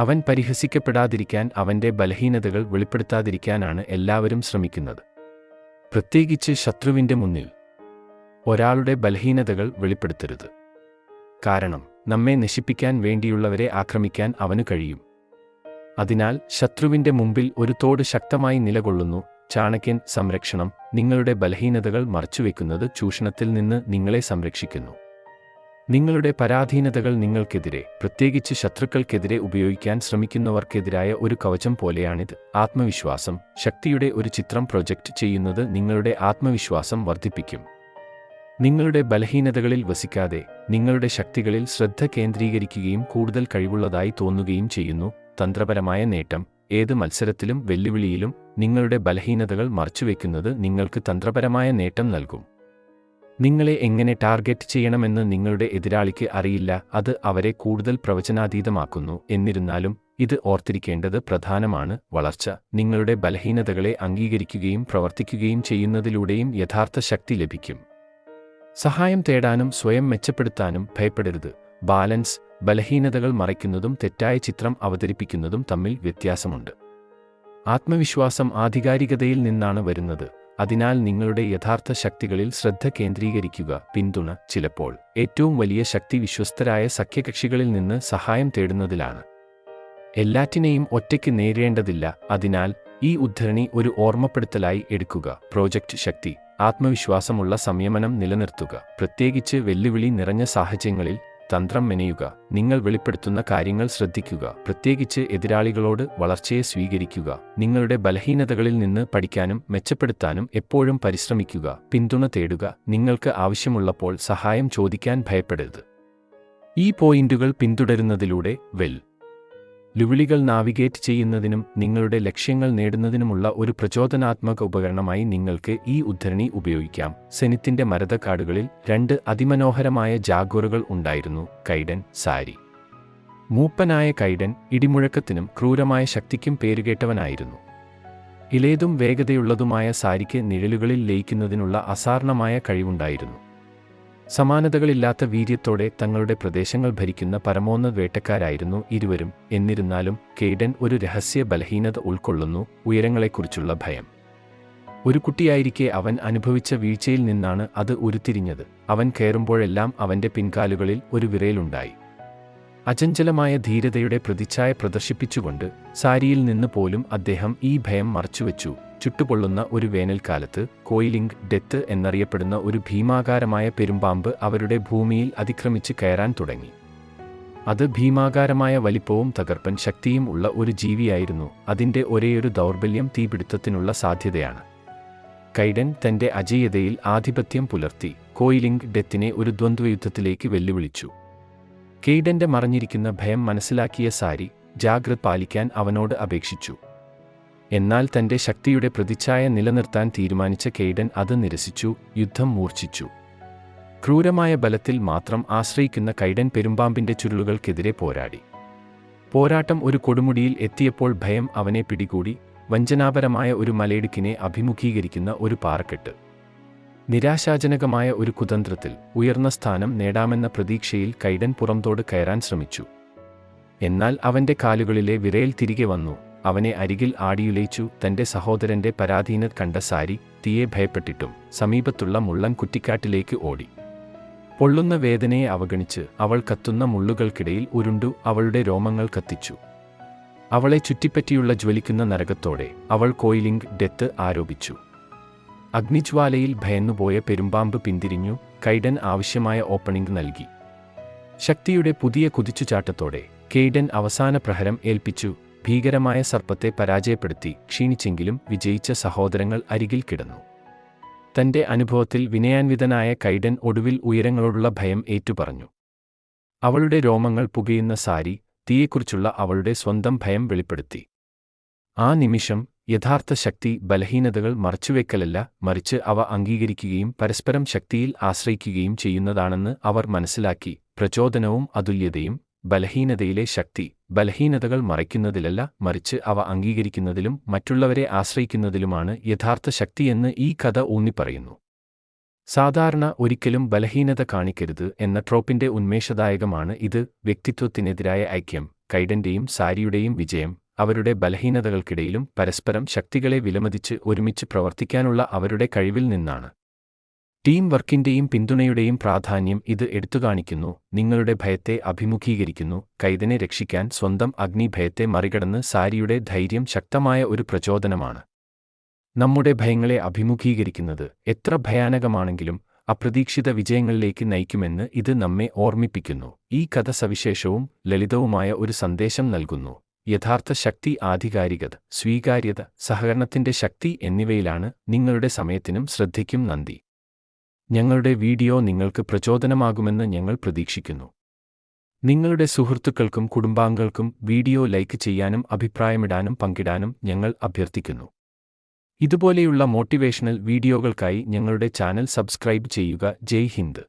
അവൻ പരിഹസിക്കപ്പെടാതിരിക്കാൻ അവന്റെ ബലഹീനതകൾ വെളിപ്പെടുത്താതിരിക്കാനാണ് എല്ലാവരും ശ്രമിക്കുന്നത്. പ്രത്യേകിച്ച് ശത്രുവിന്റെ മുന്നിൽ ഒരാളുടെ ബലഹീനതകൾ വെളിപ്പെടുത്തരുത്. കാരണം നമ്മെ നശിപ്പിക്കാൻ വേണ്ടിയുള്ളവരെ ആക്രമിക്കാൻ അവനു കഴിയും. അതിനാൽ ശത്രുവിന്റെ മുമ്പിൽ ഒരു തോട് ശക്തമായി നിലകൊള്ളുന്നു. ചാണക്യൻ സംരക്ഷണം നിങ്ങളുടെ ബലഹീനതകൾ മറച്ചുവെക്കുന്നത് ചൂഷണത്തിൽ നിന്ന് നിങ്ങളെ സംരക്ഷിക്കുന്നു. നിങ്ങളുടെ പരാധീനതകൾ നിങ്ങൾക്കെതിരെ പ്രത്യേകിച്ച് ശത്രുക്കൾക്കെതിരെ ഉപയോഗിക്കാൻ ശ്രമിക്കുന്നവർക്കെതിരായ ഒരു കവചം പോലെയാണിത്. ആത്മവിശ്വാസം ശക്തിയുടെ ഒരു ചിത്രം പ്രൊജക്റ്റ് ചെയ്യുന്നത് നിങ്ങളുടെ ആത്മവിശ്വാസം വർദ്ധിപ്പിക്കും. നിങ്ങളുടെ ബലഹീനതകളിൽ വസിക്കാതെ നിങ്ങളുടെ ശക്തികളിൽ ശ്രദ്ധ കേന്ദ്രീകരിക്കുകയും കൂടുതൽ കഴിവുള്ളതായി തോന്നുകയും ചെയ്യുന്നു. തന്ത്രപരമായ നേട്ടം ഏത് മത്സരത്തിലും വെല്ലുവിളിയിലും നിങ്ങളുടെ ബലഹീനതകൾ മറച്ചുവെക്കുന്നത് നിങ്ങൾക്ക് തന്ത്രപരമായ നേട്ടം നൽകും. നിങ്ങളെ എങ്ങനെ ടാർഗറ്റ് ചെയ്യണമെന്ന് നിങ്ങളുടെ എതിരാളിക്ക് അറിയില്ല അത് അവരെ കൂടുതൽ പ്രവചനാതീതമാക്കുന്നു. എന്നിരുന്നാലും ഇത് ഓർത്തിരിക്കേണ്ടത് പ്രധാനമാണ്. വളർച്ച നിങ്ങളുടെ ബലഹീനതകളെ അംഗീകരിക്കുകയും പ്രവർത്തിക്കുകയും ചെയ്യുന്നതിലൂടെയും യഥാർത്ഥ ശക്തി ലഭിക്കും. സഹായം തേടാനും സ്വയം മെച്ചപ്പെടുത്താനും ഭയപ്പെടരുത്. ബാലൻസ് ബലഹീനതകൾ മറയ്ക്കുന്നതും തെറ്റായ ചിത്രം അവതരിപ്പിക്കുന്നതും തമ്മിൽ വ്യത്യാസമുണ്ട്. ആത്മവിശ്വാസം ആധികാരികതയിൽ നിന്നാണ് വരുന്നത്. അതിനാൽ നിങ്ങളുടെ യഥാർത്ഥ ശക്തികളിൽ ശ്രദ്ധ കേന്ദ്രീകരിക്കുക. പിന്തുണ ചിലപ്പോൾ ഏറ്റവും വലിയ ശക്തി വിശ്വസ്തരായ സഖ്യകക്ഷികളിൽ നിന്ന് സഹായം തേടുന്നതിലാണ്. എല്ലാറ്റിനെയും ഒറ്റയ്ക്ക് നേരിടേണ്ടതില്ല. അതിനാൽ ഈ ഉദ്ധരണി ഒരു ഓർമ്മപ്പെടുത്തലായി എടുക്കുക. പ്രോജക്റ്റ് ശക്തി ആത്മവിശ്വാസമുള്ള സംയമനം നിലനിർത്തുക. പ്രത്യേകിച്ച് വെല്ലുവിളി നിറഞ്ഞ സാഹചര്യങ്ങളിൽ തന്ത്രം മെനയുക. നിങ്ങൾ വെളിപ്പെടുത്തുന്ന കാര്യങ്ങൾ ശ്രദ്ധിക്കുക. പ്രത്യേകിച്ച് എതിരാളികളോട് വളർച്ചയെ സ്വീകരിക്കുക. നിങ്ങളുടെ ബലഹീനതകളിൽ നിന്ന് പഠിക്കാനും മെച്ചപ്പെടുത്താനും എപ്പോഴും പരിശ്രമിക്കുക. പിന്തുണ തേടുക. നിങ്ങൾക്ക് ആവശ്യമുള്ളപ്പോൾ സഹായം ചോദിക്കാൻ ഭയപ്പെടരുത്. ഈ പോയിന്റുകൾ പിന്തുടരുന്നതിലൂടെ വെൽ. ലുവിളികൾ നാവിഗേറ്റ് ചെയ്യുന്നതിനും നിങ്ങളുടെ ലക്ഷ്യങ്ങൾ നേടുന്നതിനുമുള്ള ഒരു പ്രചോദനാത്മക ഉപകരണമായി നിങ്ങൾക്ക് ഈ ഉദ്ധരണി ഉപയോഗിക്കാം. സെനിത്തിന്റെ മരതക്കാടുകളിൽ രണ്ട് അതിമനോഹരമായ ജാഗോറുകൾ ഉണ്ടായിരുന്നു കൈഡൻ സാരി. മൂപ്പനായ കൈഡൻ ഇടിമുഴക്കത്തിനും ക്രൂരമായ ശക്തിക്കും പേരുകേട്ടവനായിരുന്നു. ഇലേതും വേഗതയുള്ളതുമായ സാരിക്ക് നിഴലുകളിൽ ലയിക്കുന്നതിനുള്ള അസാർണമായ കഴിവുണ്ടായിരുന്നു. സമാനതകളില്ലാത്ത വീര്യത്തോടെ തങ്ങളുടെ പ്രദേശങ്ങൾ ഭരിക്കുന്ന പരമോന്നത വേട്ടക്കാരായിരുന്നു ഇരുവരും. എന്നിരുന്നാലും കേഡൻ ഒരു രഹസ്യ ബലഹീനത ഉൾക്കൊള്ളുന്നു ഉയരങ്ങളെക്കുറിച്ചുള്ള ഭയം. ഒരു കുട്ടിയായിരിക്കെ അവൻ അനുഭവിച്ച വീഴ്ചയിൽ നിന്നാണ് അത് ഉരുത്തിരിഞ്ഞത്. അവൻ കയറുമ്പോഴെല്ലാം അവന്റെ പിൻകാലുകളിൽ ഒരു വിരയിലുണ്ടായി അചഞ്ചലമായ ധീരതയുടെ പ്രതിച്ഛായ പ്രദർശിപ്പിച്ചുകൊണ്ട് സാരിയിൽ നിന്ന് പോലും അദ്ദേഹം ഈ ഭയം മറച്ചുവെച്ചു. ചുട്ടുപൊള്ളുന്ന ഒരു വേനൽക്കാലത്ത് കോയിലിംഗ് ഡെത്ത് എന്നറിയപ്പെടുന്ന ഒരു ഭീമാകാരമായ പെരുമ്പാമ്പ് അവരുടെ ഭൂമിയിൽ അതിക്രമിച്ച് കയറാൻ തുടങ്ങി. അത് ഭീമാകാരമായ വലിപ്പവും തകർപ്പൻ ശക്തിയും ഉള്ള ഒരു ജീവിയായിരുന്നു. അതിന്റെ ഒരേയൊരു ദൗർബല്യം തീപിടുത്തത്തിനുള്ള സാധ്യതയാണ്. കൈഡൻ തന്റെ അജയ്യതയിൽ ആധിപത്യം പുലർത്തി കോയിലിംഗ് ഡെത്തിനെ ഒരു ദ്വന്ദ്വയുദ്ധത്തിലേക്ക് വെല്ലുവിളിച്ചു. കെയ്ഡന്റെ മറഞ്ഞിരിക്കുന്ന ഭയം മനസ്സിലാക്കിയ സാരി ജാഗ്രത പാലിക്കാൻ അവനോട് അപേക്ഷിച്ചു. എന്നാൽ തന്റെ ശക്തിയുടെ പ്രതിച്ഛായ നിലനിർത്താൻ തീരുമാനിച്ച കെയ്ഡൻ അത് നിരസിച്ചു യുദ്ധം മൂർച്ഛിച്ചു. ക്രൂരമായ ബലത്തിൽ മാത്രം ആശ്രയിക്കുന്ന കൈഡൻ പെരുമ്പാമ്പിന്റെ ചുരുളുകൾക്കെതിരെ പോരാടി. പോരാട്ടം ഒരു കൊടുമുടിയിൽ എത്തിയപ്പോൾ ഭയം അവനെ പിടികൂടി വഞ്ചനാപരമായ ഒരു മലയിടുക്കിനെ അഭിമുഖീകരിക്കുന്ന ഒരു പാറക്കെട്ട്. നിരാശാജനകമായ ഒരു കുതന്ത്രത്തിൽ ഉയർന്ന സ്ഥാനം നേടാമെന്ന പ്രതീക്ഷയിൽ കൈഡൻ പുറംതോട് കയറാൻ ശ്രമിച്ചു. എന്നാൽ അവന്റെ കാലുകളിലെ വിരയിൽ തിരികെ വന്നു അവനെ അരികിൽ ആടിയുലയിച്ചു തന്റെ സഹോദരന്റെ പരാധീനർ കണ്ട സാരി തീയെ ഭയപ്പെട്ടിട്ടും സമീപത്തുള്ള മുള്ളൻ കുറ്റിക്കാട്ടിലേക്ക് ഓടി. പൊള്ളുന്ന വേദനയെ അവഗണിച്ച് അവൾ കത്തുന്ന മുള്ളുകൾക്കിടയിൽ ഉരുണ്ടു അവളുടെ രോമങ്ങൾ കത്തിച്ചു. അവളെ ചുറ്റിപ്പറ്റിയുള്ള ജ്വലിക്കുന്ന നരകത്തോടെ അവൾ കോയിലിംഗ് ഡെത്ത് ആരോപിച്ചു. അഗ്നിജ്വാലയിൽ ഭയന്നുപോയ പെരുമ്പാമ്പ് പിന്തിരിഞ്ഞു കൈഡൻ ആവശ്യമായ ഓപ്പണിംഗ് നൽകി. ശക്തിയുടെ പുതിയ കുതിച്ചുചാട്ടത്തോടെ കെയ്ഡൻ അവസാന പ്രഹരം ഏൽപ്പിച്ചു ഭീകരമായ സർപ്പത്തെ പരാജയപ്പെടുത്തി ക്ഷീണിച്ചെങ്കിലും വിജയിച്ച സഹോദരങ്ങൾ അരികിൽ കിടന്നു. തന്റെ അനുഭവത്തിൽ വിനയാൻവിതനായ കൈഡൻ ഒടുവിൽ ഉയരങ്ങളോടുള്ള ഭയം ഏറ്റുപറഞ്ഞു. അവളുടെ രോമങ്ങൾ പുകയുന്ന സാരി തീയെക്കുറിച്ചുള്ള അവളുടെ സ്വന്തം ഭയം വെളിപ്പെടുത്തി. ആ നിമിഷം യഥാർത്ഥ ശക്തി ബലഹീനതകൾ മറച്ചുവെക്കലല്ല മറിച്ച് അവ അംഗീകരിക്കുകയും പരസ്പരം ശക്തിയിൽ ആശ്രയിക്കുകയും ചെയ്യുന്നതാണെന്ന് അവർ മനസ്സിലാക്കി പ്രചോദനവും അതുല്യതയും ബലഹീനതയിലെ ശക്തി ബലഹീനതകൾ മറയ്ക്കുന്നതിലല്ല മറിച്ച് അവ അംഗീകരിക്കുന്നതിലും മറ്റുള്ളവരെ ആശ്രയിക്കുന്നതിലുമാണ് യഥാർത്ഥ ശക്തിയെന്ന് ഈ കഥ ഊന്നിപ്പറയുന്നു. സാധാരണ ഒരിക്കലും ബലഹീനത കാണിക്കരുത് എന്ന ട്രോപ്പിന്റെ ഉന്മേഷദായകമാണ് ഇത്. വ്യക്തിത്വത്തിനെതിരായ ഐക്യം കൈഡന്റെയും സാരിയുടെയും വിജയം അവരുടെ ബലഹീനതകൾക്കിടയിലും പരസ്പരം ശക്തികളെ വിലമതിച്ച് ഒരുമിച്ച് പ്രവർത്തിക്കാനുള്ള അവരുടെ കഴിവിൽ നിന്നാണ്. ടീം വർക്കിന്റെയും പിന്തുണയുടെയും പ്രാധാന്യം ഇത് എടുത്തുകാണിക്കുന്നു. നിങ്ങളുടെ ഭയത്തെ അഭിമുഖീകരിക്കുന്നു. കൈതനെ രക്ഷിക്കാൻ സ്വന്തം അഗ്നിഭയത്തെ മറികടന്ന് സാരിയുടെ ധൈര്യം ശക്തമായ ഒരു പ്രചോദനമാണ്. നമ്മുടെ ഭയങ്ങളെ അഭിമുഖീകരിക്കുന്നത് എത്ര ഭയാനകമാണെങ്കിലും അപ്രതീക്ഷിത വിജയങ്ങളിലേക്ക് നയിക്കുമെന്ന് ഇത് നമ്മെ ഓർമ്മിപ്പിക്കുന്നു. ഈ കഥ സവിശേഷവും ലളിതവുമായ ഒരു സന്ദേശം നൽകുന്നു. യഥാർത്ഥ ശക്തി ആധികാരികത സ്വീകാര്യത സഹകരണത്തിന്റെ ശക്തി എന്നിവയിലാണ് നിങ്ങളുടെ സമയത്തിനും ശ്രദ്ധയ്ക്കും നന്ദി. ഞങ്ങളുടെ വീഡിയോ നിങ്ങൾക്ക് പ്രചോദനമാകുമെന്ന് ഞങ്ങൾ പ്രതീക്ഷിക്കുന്നു. നിങ്ങളുടെ സുഹൃത്തുക്കൾക്കും കുടുംബാംഗങ്ങൾക്കും വീഡിയോ ലൈക്ക് ചെയ്യാനും അഭിപ്രായമിടാനും പങ്കിടാനും ഞങ്ങൾ അഭ്യർത്ഥിക്കുന്നു. ഇതുപോലെയുള്ള മോട്ടിവേഷണൽ വീഡിയോകൾക്കായി ഞങ്ങളുടെ ചാനൽ സബ്സ്ക്രൈബ് ചെയ്യുക. ജയ് ഹിന്ദ്.